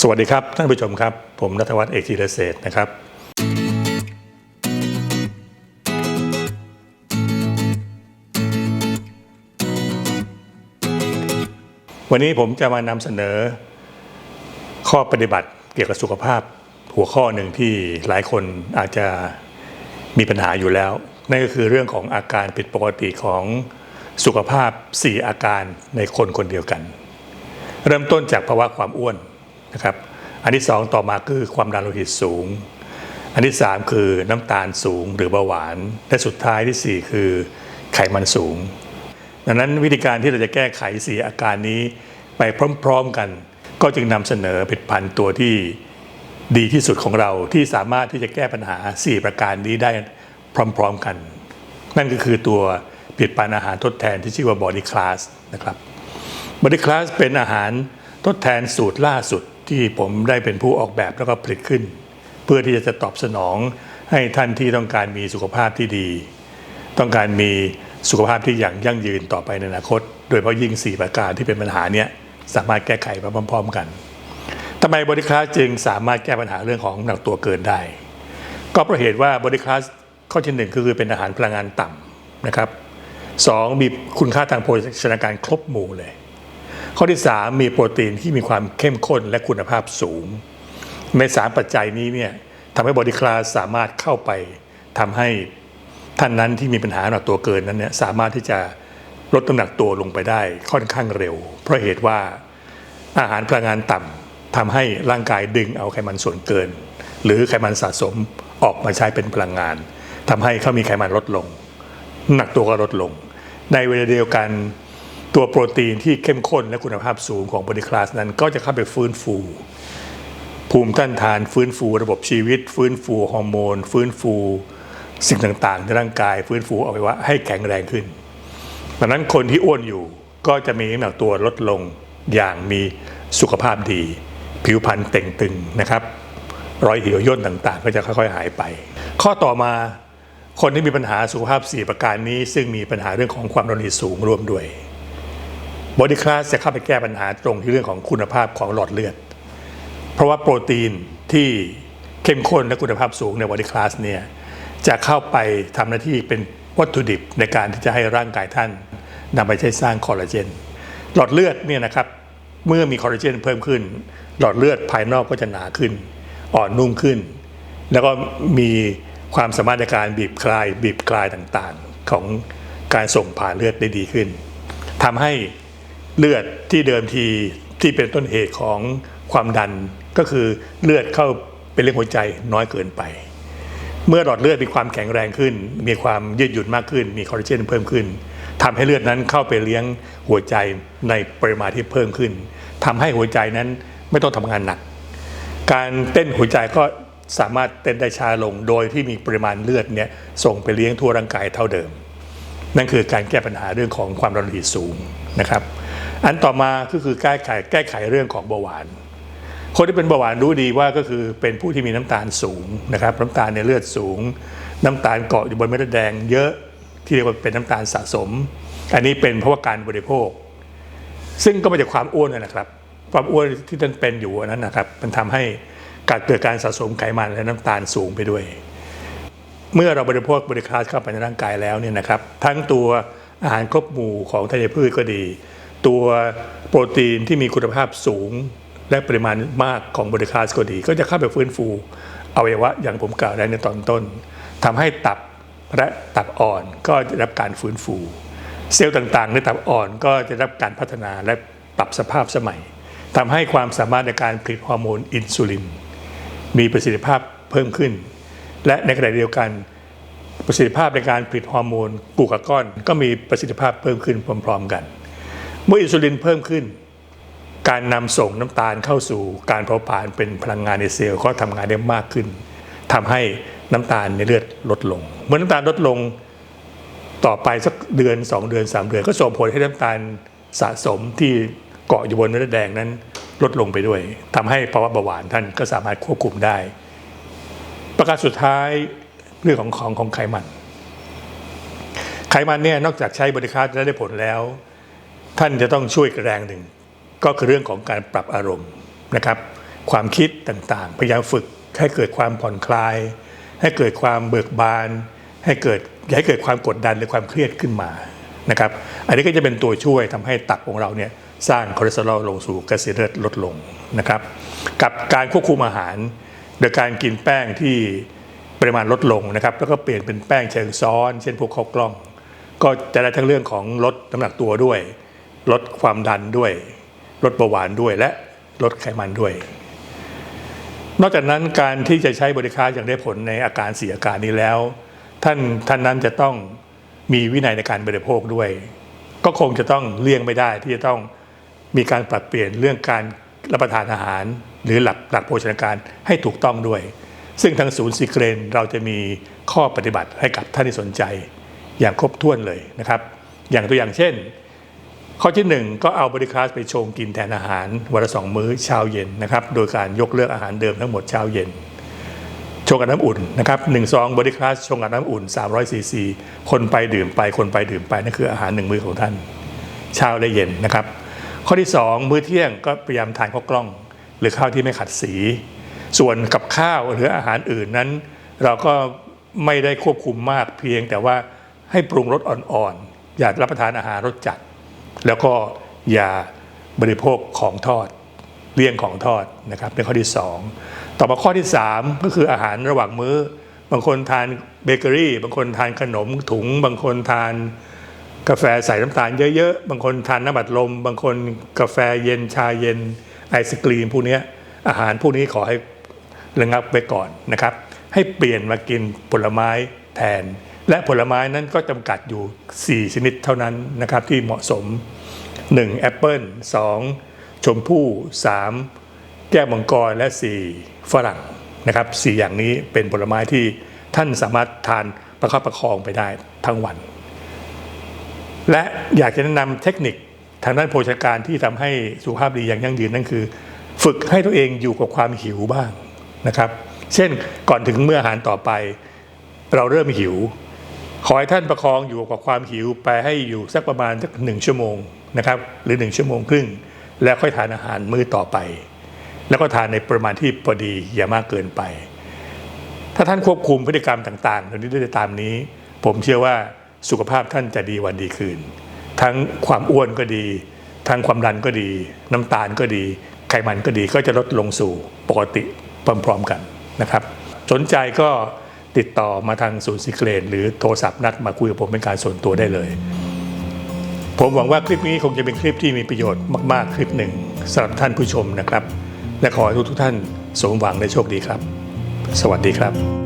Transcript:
สวัสดีครับ ท่านผู้ชมครับ ผมนัทวัฒน์เอกธีรเศรษฐ์นะครับ วันนี้ผมจะมานำเสนอ ข้อปฏิบัติเกี่ยวกับสุขภาพ หัวข้อหนึ่งที่หลายคนอาจจะมีปัญหาอยู่แล้ว นั่นก็คือเรื่องของอาการผิดปกติของสุขภาพ 4 อาการในคนคนเดียวกัน เริ่มต้นจากภาวะความอ้วน นะครับอันที่สองต่อมาคือความดันโลหิตสูง อันที่สามคือน้ำตาลสูงหรือเบาหวาน และสุดท้ายที่สี่คือไขมันสูง ดังนั้นวิธีการที่เราจะแก้ไขสี่อาการนี้ไปพร้อมๆกัน ก็จึงนำเสนอผลิตภัณฑ์ตัวที่ดีที่สุดของเราที่สามารถที่จะแก้ปัญหา 4 ประการนี้ได้พร้อมๆกัน นั่นก็คือตัวผลิตภัณฑ์อาหารทดแทนที่ชื่อว่า Body Class นะครับ Body Class เป็นอาหารทดแทนสูตรล่าสุด ที่ผมได้เป็นผู้ออกแบบแล้วก็ผลิตขึ้น เพื่อที่จะตอบสนองให้ท่านที่ต้องการมีสุขภาพที่ดี ต้องการมีสุขภาพที่อย่างยั่งยืนต่อไปในอนาคต โดยเฉพาะยิ่ง 4 ประการที่เป็นปัญหาเนี้ยสามารถแก้ไขไปพร้อม ๆ กันทำไมบริคลาสจึงสามารถแก้ปัญหาเรื่องของน้ำหนักตัวเกินได้ ก็เพราะเหตุว่าบริคลาสข้อที่หนึ่งคือเป็นอาหารพลังงานต่ำนะครับสองมีคุณค่าทางโภชนาการครบหมู่เลย ข้อที่ 3 มีโปรตีนที่มีความเข้มข้นและคุณภาพสูง ในสามปัจจัยนี้เนี่ยทำให้บอดี้คลาสสามารถเข้าไปทำให้ท่านนั้นที่มีปัญหาหนักตัวเกินนั้นเนี่ยสามารถที่จะลดน้ำหนักตัวลงไปได้ค่อนข้างเร็ว เพราะเหตุว่าอาหารพลังงานต่ำทำให้ร่างกายดึงเอาไขมันส่วนเกิน หรือไขมันสะสมออกมาใช้เป็นพลังงานทำให้เขามีไขมันลดลง หนักตัวก็ลดลง ในเวลาเดียวกัน ตัวโปรตีนที่เข้มข้นและคุณภาพสูงของบริคลาสนั้น ก็จะเข้าไปฟื้นฟู ภูมิต้านทาน ฟื้นฟูระบบชีวิต ฟื้นฟูฮอร์โมน ฟื้นฟูสิ่งต่างๆ ในร่างกาย ฟื้นฟูอวัยวะให้แข็งแรงขึ้นดังนั้นคนที่อ้วนอยู่ก็จะมีน้ำหนักตัวลดลงอย่างมีสุขภาพดี ผิวพรรณเต่งตึงนะครับ รอยเหี่ยวย่นต่างๆ ก็จะค่อยๆ หายไป ข้อต่อมาคนที่มีปัญหาสุขภาพ 4 ประการนี้ ซึ่งมีปัญหาเรื่องของความดันโลหิตสูงร่วมด้วย บอดี้คลาสจะเข้าไปแก้ปัญหาตรงที่เรื่องของคุณภาพของหลอดเลือด เพราะว่าโปรตีนที่เข้มข้นและคุณภาพสูงในบอดี้คลาสเนี่ยจะเข้าไปทำหน้าที่เป็นวัตถุดิบในการที่จะให้ร่างกายท่านนำไปใช้สร้างคอลลาเจน หลอดเลือดเนี่ยนะครับเมื่อมีคอลลาเจนเพิ่มขึ้น หลอดเลือดภายนอกก็จะหนาขึ้น อ่อนนุ่มขึ้น แล้วก็มีความสามารถในการบีบคลาย บีบคลายต่างๆ ของการส่งผ่านเลือดได้ดีขึ้นทำให้ เลือดที่เดิมทีที่เป็นต้นเหตุของความดันก็คือเลือดเข้าเป็นเรื่องหัวใจน้อยเกินไป เมื่อหลอดเลือดมีความแข็งแรงขึ้น มีความยืดหยุ่นมากขึ้น มีคอลลาเจนเพิ่มขึ้นทำให้เลือดนั้นเข้าไปเลี้ยงหัวใจในปริมาณที่เพิ่มขึ้นทำให้หัวใจนั้นไม่ต้องทำงานหนัก การเต้นหัวใจก็สามารถเต้นได้ช้าลงโดยที่มีปริมาณเลือดเนี่ยส่งไปเลี้ยงทั่วร่างกายเท่าเดิม นั่นคือการแก้ปัญหาเรื่องของความดันโลหิตสูงนะครับ อันต่อมาก็คือแก้ไขแก้ไขเรื่องของเบาหวาน คนที่เป็นเบาหวานรู้ดีว่าก็คือเป็นผู้ที่มีน้ำตาลสูงนะครับน้ำตาลในเลือดสูง น้ำตาลเกาะอยู่บนเม็ดเลือดแดง เยอะที่เรียกว่าเป็นน้ำตาลสะสม อันนี้เป็นเพราะว่าการบริโภค ซึ่งก็มาจากความอ้วนนั่นแหละครับ ความอ้วนที่ท่านเป็นอยู่อันนั้นนะครับ มันทำให้การเกิดการสะสมไขมันและน้ำตาลสูงไปด้วย เมื่อเราบริโภคบริคาสเข้าไปในร่างกายแล้วเนี่ยนะครับ ทั้งตัวอาหารครบหมู่ของธัญพืชก็ดี ตัวโปรตีนที่มีคุณภาพสูง และปริมาณมากของบริคลาสก็ดี ก็จะเข้าไปฟื้นฟูอวัยวะอย่างผมกล่าวได้ในตอนต้นทำให้ตับและตับอ่อนก็จะรับการฟื้นฟู เซลล์ต่างๆ ในตับอ่อนก็จะรับการพัฒนาและปรับสภาพสมัยทำให้ความสามารถในการผลิตฮอร์โมนอินซูลิน มีประสิทธิภาพเพิ่มขึ้น และในขณะเดียวกันประสิทธิภาพในการผลิตฮอร์โมนกูกาก้อน ก็มีประสิทธิภาพเพิ่มขึ้นพร้อม ๆ กัน เมื่ออินซูลินเพิ่มขึ้น การนำส่งน้ำตาลเข้าสู่การเผาผลาญเป็นพลังงานในเซลล์ก็ทำงานได้มากขึ้นทำให้น้ำตาลในเลือดลดลง เมื่อน้ำตาลลดลงต่อไปสักเดือน 2 เดือน 3 เดือน ก็ส่งผลให้น้ำตาลสะสมที่เกาะอยู่บนเม็ดเลือดแดงนั้นลดลงไปด้วยทำให้ภาวะเบาหวานท่านก็สามารถควบคุมได้ ประการสุดท้ายเรื่องของของของไขมัน ไขมันเนี่ยนอกจากใช้บริการและได้ผลแล้ว ท่านจะต้องช่วยกแรงหนึ่ง ก็คือเรื่องของการปรับอารมณ์นะครับ ความคิดต่างๆ พยายามฝึกให้เกิดความผ่อนคลาย ให้เกิดความเบิกบาน ให้เกิดอย่าให้เกิดความกดดันหรือความเครียดขึ้นมานะครับ อันนี้ก็จะเป็นตัวช่วยทำให้ตับของเราเนี่ยสร้างคอเลสเตอรอลลงสู่กระแสเลือดลดลงนะครับ กับการควบคุมอาหาร โดยการกินแป้งที่ปริมาณลดลงนะครับ แล้วก็เปลี่ยนเป็นแป้งเชิงซ้อน เช่นพวกข้าวกล้อง ก็จะได้ทั้งเรื่องของลดน้ำหนักตัวด้วย ลดความดันด้วย ลดเบาหวานด้วยและลดไขมันด้วย นอกจากนั้นการที่จะใช้บริการอย่างได้ผลในอาการสี่อาการนี้แล้ว ท่านท่านนั้นจะต้องมีวินัยในการบริโภคด้วย ก็คงจะต้องเลี่ยงไม่ได้ที่จะต้องมีการปรับเปลี่ยนเรื่องการรับประทานอาหาร หรือหลักหลักโภชนาการให้ถูกต้องด้วย ซึ่งทางศูนย์ซีเกรนเราจะมีข้อปฏิบัติให้กับท่านที่สนใจ อย่างครบถ้วนเลยนะครับ อย่างตัวอย่างเช่น ข้อที่ 1 ก็เอาบริคลาสไปชงกินแทนอาหารวันละสองมื้อเช้าเย็นนะครับ โดยการยกเลิกอาหารเดิมทั้งหมดเช้าเย็นชงกับน้ำอุ่นนะครับหนึ่งซองบริคลาสชงกับน้ำอุ่น300ซีซีคนไปดื่มไปคนไปดื่มไปนั่นคืออาหารหนึ่งมื้อของท่านเช้าและเย็นนะครับ ข้อที่ 2 มื้อเที่ยงก็พยายามทานข้าวกล้อง หรือข้าวที่ไม่ขัดสี ส่วนกับข้าวหรืออาหารอื่นนั้น เราก็ไม่ได้ควบคุมมากเพียงแต่ว่าให้ปรุงรสอ่อนๆอย่ารับประทานอาหารรสจัด แล้วก็อย่าบริโภคของทอดเลี่ยงของทอดนะครับเป็นข้อที่ 2 ต่อมาข้อที่ 3 ก็คืออาหารระหว่างมื้อ บางคนทานเบเกอรี่ บางคนทานขนมถุง บางคนทานกาแฟใส่น้ำตาลเยอะๆ บางคนทานน้ำบัดลม บางคนกาแฟเย็นชาเย็นไอศกรีมพวกนี้อาหารพวกนี้ขอให้ระงับไว้ก่อนนะครับ ให้เปลี่ยนมากินผลไม้แทน และผลไม้นั้นก็จำกัดอยู่ 4 ชนิดเท่านั้นนะครับที่เหมาะสม 1. แอปเปิล 2. ชมพู่ 3. แก้วมังกรและ 4. ฝรั่งนะครับ4อย่างนี้เป็นผลไม้ที่ท่านสามารถทานประคับประคองไปได้ทั้งวัน และอยากจะแนะนำเทคนิคทางด้านโภชนาการที่ทำให้สุขภาพดีอย่างยั่งยืนนั่นคือ ฝึกให้ตัวเองอยู่กับความหิวบ้างนะครับ เช่นก่อนถึงเมื่ออาหารต่อไป เราเริ่มหิว ขอให้ท่านประคองอยู่กับความหิวไปให้อยู่สักประมาณสักหนึ่งชั่วโมงนะครับหรือหนึ่งชั่วโมงครึ่ง แล้วค่อยทานอาหารมื้อต่อไป แล้วก็ทานในปริมาณที่พอดีอย่ามากเกินไป ถ้าท่านควบคุมพฤติกรรมต่างๆเหล่านี้ได้ตามนี้ ผมเชื่อว่าสุขภาพท่านจะดีวันดีคืน ทั้งความอ้วนก็ดี ทั้งความดันก็ดี น้ำตาลก็ดี ไขมันก็ดีก็จะลดลงสู่ปกติพร้อมๆกันนะครับ สนใจก็ ติดต่อมาทางศูนย์ซิเคเลนหรือโทรศัพท์นัดมาคุยกับผมเป็นการส่วนตัวได้เลย ผมหวังว่าคลิปนี้คงจะเป็นคลิปที่มีประโยชน์มากๆ คลิปหนึ่งสำหรับท่านผู้ชมนะครับ และขอให้ทุกๆท่านสมหวังและโชคดีครับ สวัสดีครับ